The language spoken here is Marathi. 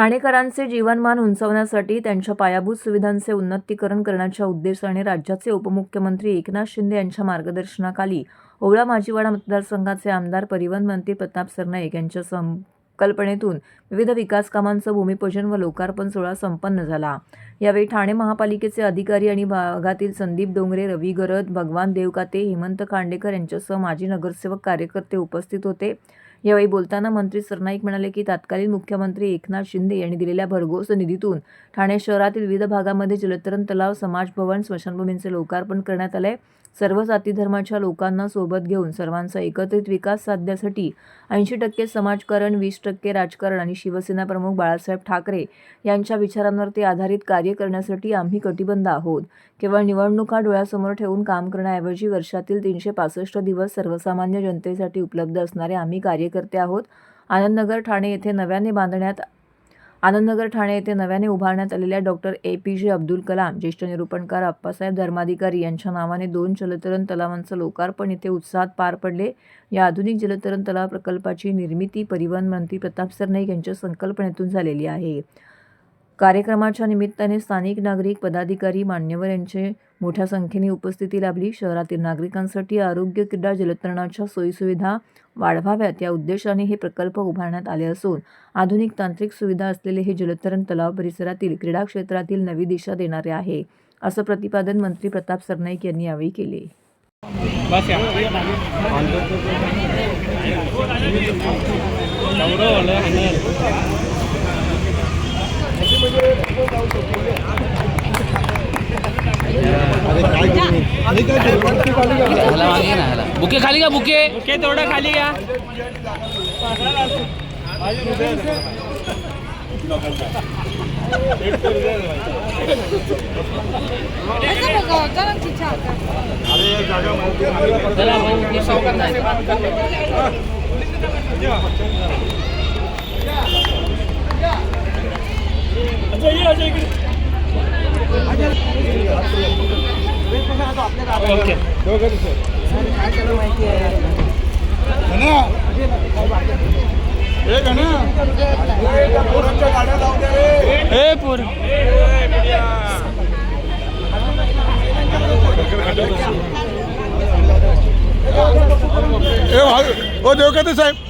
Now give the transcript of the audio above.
ठाणेकरांचे जीवनमान उंचावण्यासाठी त्यांच्या पायाभूत सुविधांचे उन्नतीकरण करण्याच्या उद्देशाने राज्याचे उपमुख्यमंत्री एकनाथ शिंदे यांच्या मार्गदर्शनाखाली ओवळा माजीवाडा मतदारसंघाचे आमदार परिवहन मंत्री प्रताप सरनाईक यांच्या संकल्पनेतून विविध विकास कामांचं भूमिपूजन व लोकार्पण सोहळा संपन्न झाला. यावेळी ठाणे महापालिकेचे अधिकारी आणि भागातील संदीप डोंगरे रवी गरद भगवान देवकाते हेमंत खांडेकर यांच्यासह माजी नगरसेवक कार्यकर्ते उपस्थित होते. यावेळी बोलताना मंत्री सरनाईक म्हणाले की तत्कालीन मुख्यमंत्री एकनाथ शिंदे यांनी दिलेल्या भरघोस निधीतून ठाणे शहरातील विविध भागामध्ये जलतरण तलाव समाजभवन स्मशानभूमींचे लोकार्पण करण्यात आले. सर्व जाती धर्माच्या लोकांना सोबत घेऊन सर्वांचा एकत्रित विकास साधण्यासाठी ऐंशी टक्के समाजकारण वीस टक्के राजकारण आणि शिवसेना प्रमुख बाळासाहेब ठाकरे यांच्या विचारांवरती आधारित कार्य करण्यासाठी आम्ही कटिबंध आहोत. केवळ निवडणुका डोळ्यासमोर ठेवून काम करण्याऐवजी वर्षातील तीनशे पासष्ट दिवस सर्वसामान्य जनतेसाठी उपलब्ध असणारे आम्ही कार्य कार्यकर्ते आहोत. आनंदनगर ठाणे येथे नव्याने बांधण्यात आनंदनगर ठाणे येथे नव्याने उभारण्यात आलेल्या डॉक्टर ए पी जे अब्दुल कलाम ज्येष्ठ निरूपणकार अप्पासाहेब धर्माधिकारी यांच्या नावाने दोन जलतरण तलावांचं लोकार्पण येथे उत्साहात पार पडले. या आधुनिक जलतरण तलाव प्रकल्पाची निर्मिती परिवहन मंत्री प्रताप सरनाईक यांच्या संकल्पनेतून झालेली आहे. कार्यक्रमाच्या निमित्ताने स्थानिक नागरिक पदाधिकारी मान्यवर यांचे मोठ्या संख्येने उपस्थिती लाभली. शहरातील नागरिकांसाठी आरोग्य क्रीडा जलतरणाच्या सोयीसुविधा वाढवाव्यात या उद्देशाने हे प्रकल्प उभारण्यात आले असून आधुनिक तांत्रिक सुविधा असलेले हे जलतरण तलाव परिसरातील क्रीडा क्षेत्रातील नवी दिशा देणारे आहे असं प्रतिपादन मंत्री प्रताप सरनाईक यांनी यावेळी केले. बस या गौरव आलं हनर ह्याला मागे ना ह्याला. बुके खाली का बुके? बुके तेवढं खाली घ्या. चला भाऊ, सावकार नाही. ओके. ए पूर. ओ देवकते साहेब.